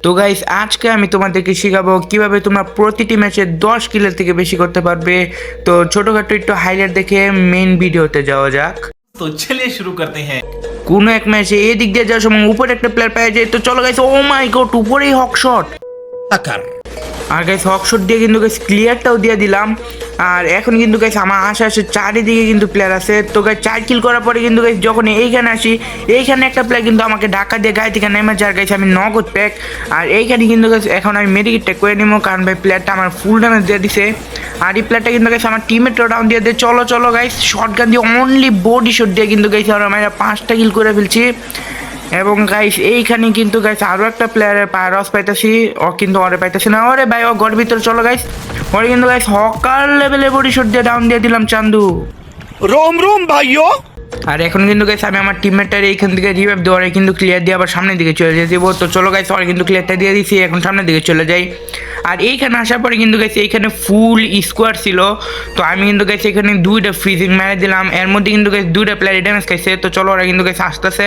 তো গাইস আজকে আমি তোমাদেরকে শেখাবো কীভাবে তোমরা প্রতিটি ম্যাচে দশ কিলের থেকে বেশি করতে পারবে। তো ছোটখাটো একটু হাইলাইট দেখে মেন ভিডিওতে যাওয়া যাক। তো ছেলে শুরু করতে হ্যাঁ। কোনো এক ম্যাচে এদিক দিয়ে যাওয়ার সময় উপরে একটা প্লেয়ার পাওয়া যায়। তো চলো গাইস ও মাই গড উপরেই হক শট আর গাইস হক শট দিয়ে কিন্তু গাইস ক্লিয়ারটাও দিয়ে দিলাম। আর এখন কিন্তু গাইস আমার আশেপাশে চারিদিকে কিন্তু প্লেয়ার আছে। তো গাইস চার কিল করার পরে কিন্তু গাইস যখন এইখানে আসি, এইখানে একটা প্লেয়ার কিন্তু আমাকে ঢাকা দিয়ে গায়ে থেকে নেমে যার গাইস আমি নগদ প্যাক আর এইখানে কিন্তু গাইস এখন আমি মেডিকেটটা করে নিবো, কারণ ভাই প্লেয়ারটা আমার ফুল ড্যামেজ দিয়ে দিছে। আর এই প্লেয়ারটা কিন্তু গাইস আমার টিমেটও ডাউন দিয়ে দিয়ে চলো চলো গাইস শর্ট গান দিয়ে অনলি বডি শট দিয়ে কিন্তু আমরা আমরা পাঁচটা কিল করে ফেলছি। এবং গাইস এইখানে কিন্তু গাইস আরও একটা প্লেয়ারের পা রস পাইতেছি। ও কিন্তু ওরে পাইতেছি না। ওরে ভাই ও ঘর ভিতরে চলো গাইস ওরে কিন্তু গাইস হকার লেভেলে বডি শট দিয়ে ডাউন দিয়ে দিলাম চান্দু। রোম রোম ভাইও আর এখন কিন্তু গাইস আমি আমার টিমমেটটার এইখান থেকে রিভাইভ দেওয়ার কিন্তু ক্লিয়ার দিয়ে আবার সামনের দিকে চলে যেতে তো চলো গাইস ওরে কিন্তু ক্লিয়ারটা দিয়ে দিছি। এখন সামনের দিকে চলে যাই। আর এইখানে আসার পরে কিন্তু গেছে এইখানে ফুল স্কোয়ার ছিল। তো আমি কিন্তু গেছি এখানে দুইটা ফ্রিজিং মেরে দিলাম। এর মধ্যে কিন্তু গেছে দুইটা প্লেয়ার ড্যামেজ খাইছে। তো চলো ওরা কিন্তু গাইস আসতেছে।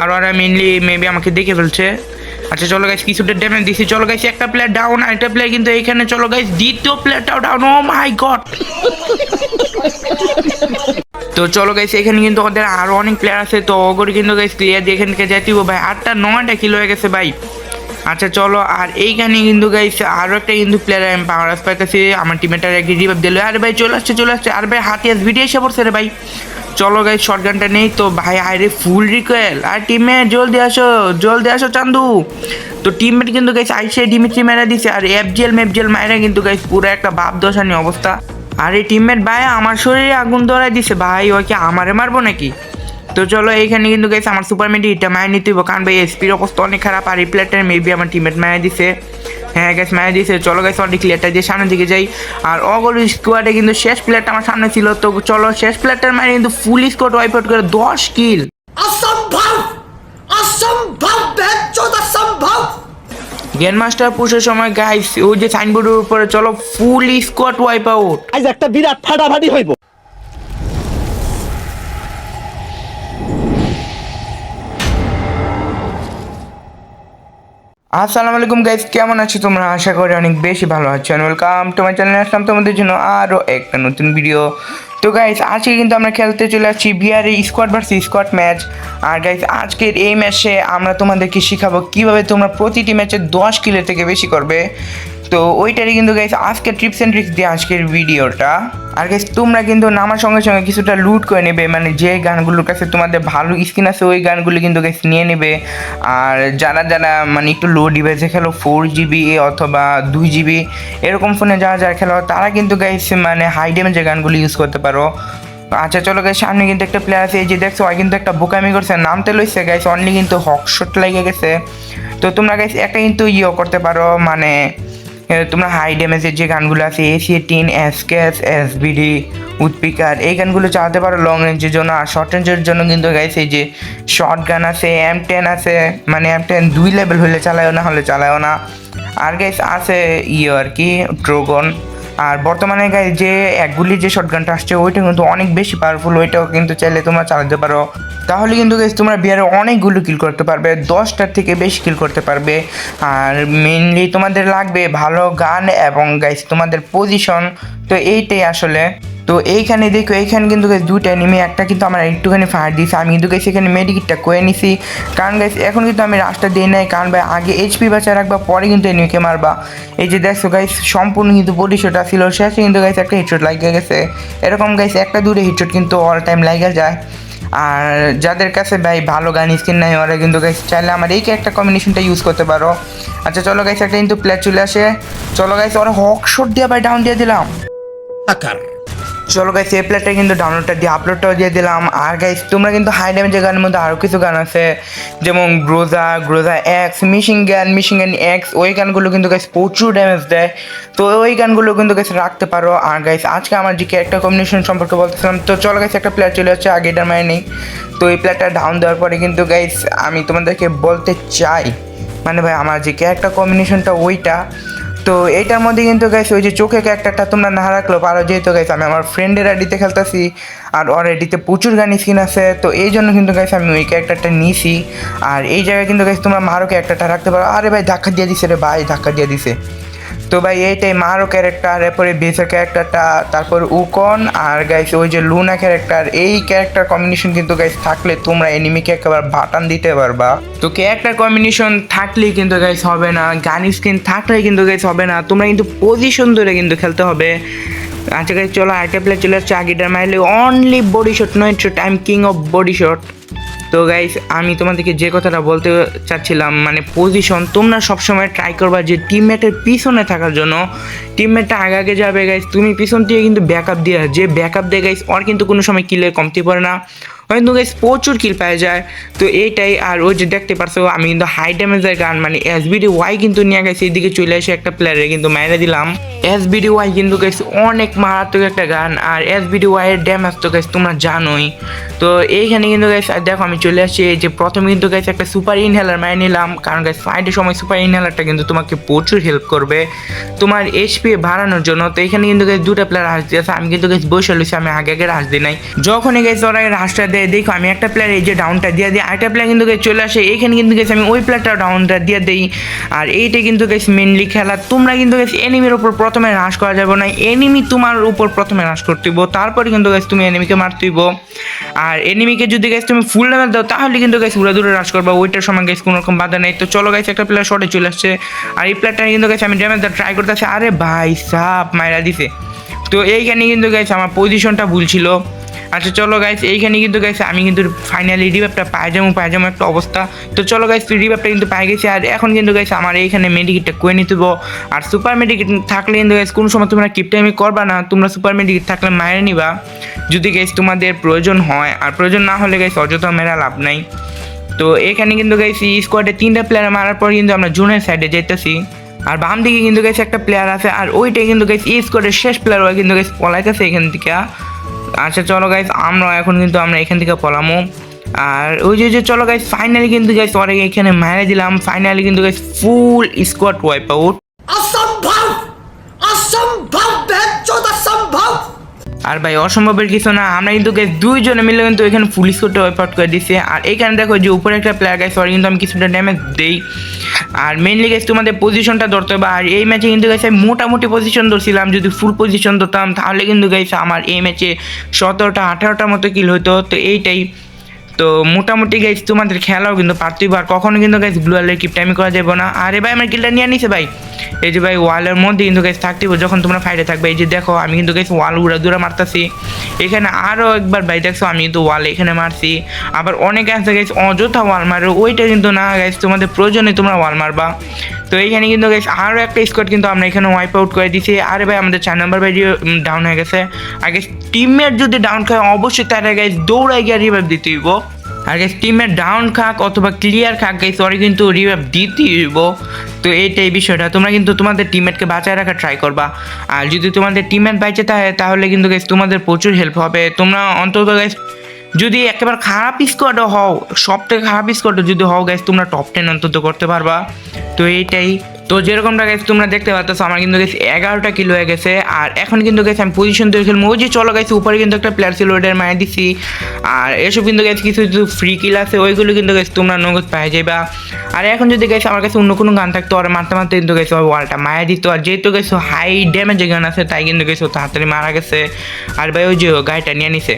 আর ওরা মেনলি মেবি আমাকে দেখে ফেলছে। আচ্ছা চলো গাইস কিছুটা ড্যামেজ দিছি। চলো গাইস একটা প্লেয়ার ডাউন আর একটা প্লেয়ার কিন্তু এইখানে। চলো গাইস দ্বিতীয় প্লেয়ারটাও ডাউন ও মাই গড তো চলো গাইস এখানে কিন্তু ওদের আরও অনেক প্লেয়ার আছে। তো ওগুলো কিন্তু গাইস ক্লিয়ার দিয়ে এখান থেকে যাইতে ভাই, আটটা নয়টা কিলো হয়ে গেছে, ভাই। আচ্ছা চলো, আর এইখানে কিন্তু গাইছে আরও একটা কিন্তু প্লেয়ার আমি পাওয়ার আস পাইতেছি, আমার টিমেটার একটি রিভাইভ দিল। আরে ভাই, চলে আসছে চলে আসছে। আর ভাই, হাতে আস ভিডিও এসে পড়ছে রে ভাই। চলো গাই শর্ট গানটা নেই তো, ভাই, আরে ফুল রিকোয়েল আর টিমে জলদি আসো জলদি আসো, চান্দু। তো টিমমেট কিন্তু গাইস আইসে ডিমিট্রি মেরা দিছে, আর এফজিএল মেফজিএল মায়েরা কিন্তু গাইস পুরো একটা বাপ দশানি অবস্থা। আর এই টিমমেট ভাই, আমার শরীরে আগুন ধরাই দিছে। ভাই ও কি আমারে মারবো নাকি? তো চলো এইখানে কিন্তু গেছে আমার সুপার মেডি এটা মায়ের নিতে হইব। কারণ ভাই এসপির অবস্থা অনেক খারাপ আর এই মেবি আমার টিমেট মায়ের দিছে। হ্যাঁ গ্যাস মায়ের দিছে। চলো গেছে অনেক ক্লিয়ারটা দিয়ে সামনের দিকে যাই। আর অগল স্কোয়াডে কিন্তু শেষ প্লেয়ারটা আমার সামনে ছিল। তো চলো শেষ প্লেয়ারটার মায়ের কিন্তু ফুল স্কোয়াড ওয়াইপ আউট করে দশ কিল অসম্ভব! অসম্ভব অসম্ভব! গেন মাস্টার পুষের সময় গাইস ওই যে সাইনবোর্ডের উপরে চলো ফুল স্কোয়াড ওয়াইপ আউট আজ একটা বিরাট ফাটাফাটি হইব। আসসালামু আলাইকুম গাইস কেমন আছো তোমরা? আশা করি অনেক বেশি ভালো আছো অ্যান্ড ওয়েলকাম তোমার চ্যানেল আসলাম তোমাদের জন্য আরও একটা নতুন ভিডিও তো গাইস আজকে কিন্তু আমরা খেলতে চলে আসছি বিহারে স্কোয়াড ভার্সেস স্কোয়াড ম্যাচ আর গাইস আজকের এই ম্যাচে আমরা তোমাদেরকে শেখাবো কীভাবে তোমরা প্রতিটি ম্যাচে দশ কিলের থেকে বেশি করবে। তো ওইটারই কিন্তু গাইস আজকে ট্রিপস অ্যান্ড ট্রিক্স দিয়ে আজকের ভিডিওটা আর গাইস তোমরা কিন্তু নামার সঙ্গে সঙ্গে কিছুটা লুট করে নেবে মানে যে গানগুলোর কাছে তোমাদের ভালো স্কিন আছে, ওই গানগুলো কিন্তু গাইস নিয়ে নেবে। আর যারা যারা মানে একটু লো ডিভাইসে খেলো ফোর জিবি অথবা দুই জিবি এরকম ফোনে যারা যারা খেলো, তারা কিন্তু গাইস মানে হাই ড্যামেজের গানগুলো ইউজ করতে পারো। আচ্ছা চলো গাইস সামনে কিন্তু একটা প্লেয়ার আছে, এই যে দেখছ, ওই কিন্তু একটা বোকামি করছে, নামতে লইছে গাইস অনলি কিন্তু হকশট লেগে গেছে। তো তোমরা গাইস একটা কিন্তু ইয়ে করতে পারো মানে তোমরা হাই ড্যামেজের যে গানগুলো আছে এসি টিন এসকেস এসবিডি উৎপিকার, এই গানগুলো চালাতে পারো লং রেঞ্জের জন্য। আর শর্ট রেঞ্জের জন্য কিন্তু এই যে শর্ট গান আছে এম টেন আছে মানে এম টেন দুই লেভেল হলে চালায়ও না, হলে চালায়ও না। আর গাইস আছে ইয়ে আর কি ড্রোগন আর বর্তমানে গায়ে যে একগুলি যে শটগানটা আসছে, ওইটা কিন্তু অনেক বেশি পাওয়ারফুল ওইটাও কিন্তু চাইলে তোমরা চালাতে পারো। তাহলে কিন্তু গাইস তোমরা বিয়ারে অনেকগুলো কিল করতে পারবে, দশটার থেকে বেশি কিল করতে পারবে। আর মেনলি তোমাদের লাগবে ভালো গান এবং গাইস তোমাদের পজিশন তো এইটাই আসলে। তো এইখানে দেখো, এইখানে কিন্তু গাইস দুইটা এনিমি একটা কিন্তু আমার একটুখানি ফায়ার দিয়েছে। আমি কিন্তু গাইস এখানে মেডিকিটটা করে নিছি। কারণ গাইস এখন কিন্তু আমি রাস্তা দিই নাই। কারণ ভাই, আগে এইচপি বাঁচা রাখবা, পরে কিন্তু এনিমিকে মারবা। এই যে দেখছ গাইস সম্পূর্ণ কিন্তু পরিশোটা ছিল। শেষে কিন্তু গাইস একটা হিটশট লাগিয়ে গেছে। এরকম গাইস একটা দূরে হিটশট কিন্তু অল টাইম লাগিয়ে যায়। আর যাদের কাছে ভাই ভালো গান স্কিন নাই, ওরা কিন্তু গাইস চাইলে আমার এই একটা কম্বিনেশনটা ইউজ করতে পারো। আচ্ছা চলো গাইস একটা কিন্তু প্লেয়ার চলে আসে। চলো গাইস ওরা হক শট দিয়ে ভাই ডাউন দিয়ে দিলাম। চলো গাইস এই প্লেটটা কিন্তু ডাউনলোডটা দিয়ে আপলোডটাও দিয়ে দিলাম। আর গাইস তোমরা কিন্তু হাই ড্যামেজের গানের মধ্যে আরও কিছু গান আছে, যেমন Groza Groza X machine gun machine gun X ওই গানগুলো কিন্তু গাইস প্রচুর ড্যামেজ দেয়। তো ওই গানগুলো কিন্তু গাইস রাখতে পারো। আর গাইস আজকে আমার যে ক্যারেক্টার কম্বিনেশন সম্পর্কে বলতেছিলাম, তো চলো গাইস একটা প্লেয়ার চলে যাচ্ছে, আগে এটা মানে নেই। তো এই প্লেয়ারটা ডাউন দেওয়ার পরে কিন্তু গাইস আমি তোমাদেরকে বলতে চাই মানে ভাই, আমার যে ক্যারেক্টার কম্বিনেশনটা ওইটা তো এইটার মধ্যে কিন্তু গাইস ওই যে চোখে ক্যারেক্টারটা তোমরা না রাখলেও পারো। যেহেতু গাইস আমি আমার ফ্রেন্ডের আইডিতে খেলতেছি, আর ওর আইডিতে প্রচুর গান স্কিন আছে, তো এই জন্য কিন্তু গাইছে আমি ওই ক্যারেক্টারটা নিয়েছি আর এই জায়গায় কিন্তু গাইস তোমরা মারো ক্যারেক্টারটা রাখতে পারো। আরে ভাই, ধাক্কা দিয়ে দিছে রে ভাই, ধাক্কা দিয়ে দিছে। তো ভাই, এইটাই মারো ক্যারেক্টার এরপরে বেসের ক্যারেক্টারটা তারপর উকন আর গাইস ওই যে লুনা ক্যারেক্টার এই ক্যারেক্টার কম্বিনেশন কিন্তু গাইস থাকলে তোমরা এনিমিকে একেবারে বাটান দিতে পারবা। তো ক্যারেক্টার কম্বিনেশন থাকলেই কিন্তু গাইস হবে না গান স্কিন থাকলেই কিন্তু গাইস হবে না, তোমরা কিন্তু পজিশন ধরে কিন্তু খেলতে হবে। আচ্ছা গাইস চলো আরেকটা প্লেয়ার চলে আসছে আগেটার মাইলে অনলি বডি শট নয় I'm king of body shot তো গাইস আমি তোমাদেরকে যে কথাটা বলতে চাচ্ছিলাম মানে পজিশন তোমরা সবসময় ট্রাই করবা যে টিমমেটের পিছনে থাকার জন্য। টিমমেটটা আগে আগে যাবে গাইস তুমি পিছন দিয়ে কিন্তু ব্যাকআপ দিয়ে, যে ব্যাকআপ দেয় গাইস ওর কিন্তু কোনো সময় কিলের কমতি পড়ে না। কিন্তু গাইস প্রচুর কিল পাওয়া যায়। তো এইটাই আর ওই যে দেখতে পারছ, আমি কিন্তু হাই ড্যামেজের গান মানে এস এসবিডি ওয়াই কিন্তু নিয়ে গেছে এদিকে চলে এসে একটা প্লেয়ারে কিন্তু মেরে দিলাম। এস এসবিডি ওয়াই কিন্তু গাইস অনেক মারাত্মক একটা গান আর এস এসবিডি ওয়াই এর ড্যামেজ তো গাইস তোমরা জানোই। তো এইখানে কিন্তু গাইস দেখো আমি চলে আসছি যে প্রথমে কিন্তু গেছে একটা সুপার ইনহেলার মেরে নিলাম, কারণ গাইস ফাইটের সময় সুপার ইনহেলারটা কিন্তু তোমাকে প্রচুর হেল্প করবে। তোমার এইচপি বাড়ানোর জন্য, তো এখানে কিন্তু গেছে দুটা প্লেয়ার হাস দিয়েছে, আমি কিন্তু গাইস বসে লইছি আমি আগে আগে হাস দিই নাই। যখনই গেছে ওরা হাসটা দেয় দেখো, আমি একটা প্লেয়ার এই যে ডাউনটা দিয়ে দিই, আরেকটা প্লেয়ার কিন্তু চলে আসে এইখানে কিন্তু গাইস আমি ওই প্লেয়ারটা ডাউনটা দিয়ে দিই। আর এইটা কিন্তু গাইস মেনলি খেলা, তোমরা কিন্তু গাইস এনিমির উপর প্রথমে হ্রাস করা যাবে না এনিমি তোমার উপর প্রথমে হ্রাস করতে হইব তারপরে কিন্তু গাইস তুমি এনিমিকে মারতে হইব আর এনিমিকে যদি গাইস তুমি ফুল লেভেল দাও, তাহলে কিন্তু গাইস উড়া দূরে হ্রাস করবা, ওইটার সময় গাইস কোনো রকম বাধা নেই। তো চলো গাইস একটা প্লেয়ার শটে চলে আসছে। আর এই প্লেয়ারটা কিন্তু গাইস আমি ড্যামেজ ট্রাই করতেছি আরে ভাই, সাপ মাইরা দিছে। তো এইখানে কিন্তু গেছে আমার পজিশনটা ভুল ছিল। আচ্ছা চলো গাইস এইখানে কিন্তু গাইস আমি কিন্তু ফাইনালি রিভাইভটা পাই যাব পাই যাব একটা অবস্থা। তো চলো গাইস রিভাইভটা কিন্তু পাই গেছি। আর এখন কিন্তু গাইস আমার এইখানে মেডিকেটটা করে নিতে। আর সুপার মেডিকেট থাকলে কিন্তু গাইস কোনো সময় তোমরা কিপ টাইমে করবা না। তোমরা সুপার মেডিকেট থাকলে মায়ের নিবা। যদি গাইস তোমাদের প্রয়োজন হয়। আর প্রয়োজন না হলে গাইস অযথা মেরা লাভ নাই। তো এখানে কিন্তু এই স্কোয়াডে তিনটা প্লেয়ার মারার পর কিন্তু আমরা জুনের সাইডে যেতেছি আর বাম দিকে কিন্তু গেছে একটা প্লেয়ার আছে। আর ওইটাই কিন্তু গেছে স্কোয়াডের শেষ প্লেয়ার ওই কিন্তু গেছে পলাইতেছে এখান থেকে। আচ্ছা চলো গাইস আমরা এখন কিন্তু আমরা এখান থেকে পলামো। আর ওই যে যে, চলো গাইস ফাইনালি কিন্তু গাইস পরে এখানে মেরে দিলাম। ফাইনালি কিন্তু guys full squad wipe out আর ভাই, অসম্ভবের কিছু না, আমরা কিন্তু গাইস দুইজনে মিলে কিন্তু এখানে পুলিশ কোর্টে ওয়াইপ আউট করে দিচ্ছে আর এখানে দেখো যে উপরে একটা প্লেয়ার গাইস ওর কিন্তু আমি কিছুটা ড্যামেজ দেই। আর মেনলি গেছে তোমাদের পজিশনটা ধরতে হবে। আর এই ম্যাচে কিন্তু গেছে মোটামুটি পজিশন ধরছিলাম, যদি ফুল পজিশন ধরতাম, তাহলে কিন্তু গেছে আমার এই ম্যাচে সতেরোটা, আঠারোটার মতো কিল হতো তো এইটাই। তো মোটামুটি গাইস তোমাদের খেলাও কিন্তু পারতেই আর কখনো কিন্তু গাইস গ্লোয়ালের কিপ টাইমি করা যাবে না। আরে ভাই, আমার কিলটা নিয়ে নিছে ভাই। এই যে ভাই ওয়ালের মধ্যে কিন্তু থাকতেই হবে, যখন তোমরা ফাইটে থাকবে। এই যে দেখো, আমি কিন্তু গাইস ওয়াল উড়া দূরে মারতাছি। এখানে আরও একবার ভাই, দেখছ, আমি কিন্তু ওয়াল এখানে মারছি। আবার অনেকে আছে গাইস অযথা ওয়াল মারে, ওইটা কিন্তু না গাইস তোমাদের প্রয়োজনে তোমরা ওয়াল মারবা। তো এইখানে কিন্তু গাইস আরও একটা স্কোয়াড কিন্তু আমরা এখানে ওয়াইপ আউট করে দিছি। আরে ভাই, আমাদের চার নাম্বার ভাই ডাউন হয়ে গেছে। আগে টিমমেট যদি ডাউন খায়, অবশ্যই তারা গাইস দৌড়াই গিয়ে রিভাইভ দিতে হইব। আর গাইস টিমের ডাউন খাক অথবা ক্লিয়ার খাক গাইস ওরা কিন্তু রিভাইভ দিতেই হইব। তো এইটাই বিষয়টা। তোমরা কিন্তু তোমাদের টিমমেটকে বাঁচায় রাখার ট্রাই করবা। আর যদি তোমাদের টিমমেট বাইচে থাকে তাহলে কিন্তু গাইস তোমাদের প্রচুর হেল্প হবে। তোমরা অন্তত গাইস যদি একেবারে খারাপ স্কোয়াডও হও সব থেকে খারাপ স্কোয়াডও যদি হও গাইস তোমরা টপ টেন অন্তত করতে পারবা। তো এইটাই তো যেরকমটা গেছে তোমরা দেখতে পাচ্ছ, আমার কিন্তু গেছে এগারোটা কিলো হয়ে গেছে, আর এখন কিন্তু গেছে আমি পজিশন তৈরি খেলব ওই যে চলো গেছে উপরে কিন্তু একটা প্লেয়ার ছিল ওটার মায়ে দিছি। আর এসব কিন্তু গেছে কিছু কিছু ফ্রি কিল আছে, ওইগুলো কিন্তু গেছে তোমরা নগদ পাই যাবা আর এখন যদি গেছে আমার কাছে অন্য কোনো গান থাকতো আর মারতে মারতে কিন্তু গেছে ওই ওয়ালটা মায়া দিত। আর যেহেতু গেছে হাই ড্যামেজে গান আছে, তাই কিন্তু গেছে তাড়াতাড়ি মারা গেছে। আর ভাই ওই যে গাড়িটা নিয়ে নিছে।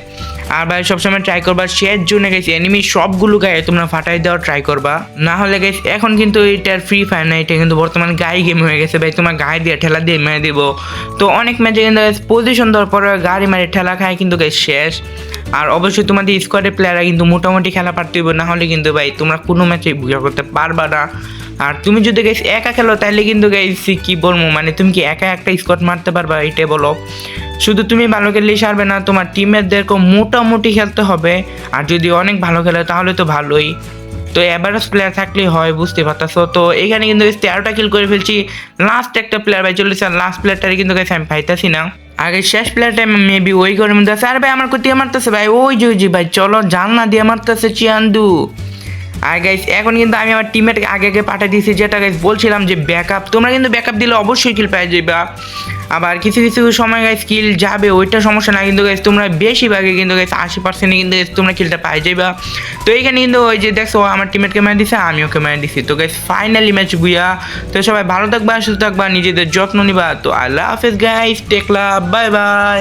আর ভাই সবসময় ট্রাই করবা, শেষ জোনে গেছে এনিমি সবগুলো গায়ে তোমরা ফাটাই দেওয়ার ট্রাই করবা। না হলে গেছে এখন কিন্তু এটার ফ্রি ফায়ার না এটা কিন্তু বর্তমানে গাড়ি গেম হয়ে গেছে, ভাই। তোমার গায়ে দিয়ে ঠেলা দিয়ে মেরে দিব। তো অনেক ম্যাচে কিন্তু পজিশন দেওয়ার পরে গাড়ি মারে, ঠেলা খায় কিন্তু শেষ। আর অবশ্যই তোমাদের স্কোয়াডের প্লেয়াররা কিন্তু মোটামুটি খেলা পারতে হবে না হলে কিন্তু ভাই তোমরা কোনো ম্যাচে বুঝা করতে পারবা না। আর তুমি যদি গেছ একা খেলো তাহলে কিন্তু গেছি কি বলব? মানে তুমি কি একা একটা স্কোয়াড মারতে পারবা? এটাই বলো। শুধু তুমি ভালো খেললেই সারবে না, তোমার টিমেরদেরকে মোটামুটি খেলতে হবে। আর যদি অনেক ভালো খেলে, তাহলে তো ভালোই। তো অ্যাভারেজ প্লেয়ার থাকলে হয়, বুঝতে পারতাছো? তো এখানে কিন্তু তেরোটা কিল করে ফেলছি। লাস্ট একটা প্লেয়ার ভাই চলেছে আর লাস্ট প্লেয়ারটারে কিন্তু আমি পাইতাছি না। আগে শেষ প্লেয়ারটা মেবি ওই ঘরের মধ্যে আছে। আর ভাই, আমার কোথায় মারতেছে ভাই। ওই যে ভাই, চলো, জানলা দিয়ে মারতেছে চিয়ান্দু। আর গাইস এখন কিন্তু আমি আমার টিমের আগে আগে পাঠিয়ে দিয়েছি, যেটা গাইস বলছিলাম যে ব্যাকআপ তোমরা কিন্তু ব্যাকআপ দিলে অবশ্যই কিল পেয়ে যাবে আবার কিছু কিছু সময় গাইস কিল যাবে, ওইটা সমস্যা না কিন্তু গাইস তোমরা বেশিরভাগে কিন্তু গাইস আশি পার্সেন্টে কিন্তু guys তোমরা কিলটা পাই যাবে তো এইখানে কিন্তু ওই যে দেখছ, আমার টিমেটকে মেরে দিছে আমি ওকে মেরে দিছি। তো গাইস ফাইনালি ম্যাচ বুয়া তো সবাই ভালো থাকবা, সুস্থ থাকবা, নিজেদের যত্ন নিবা। তো আল্লাহ হাফেজ গাইস টেকলা বাই বাই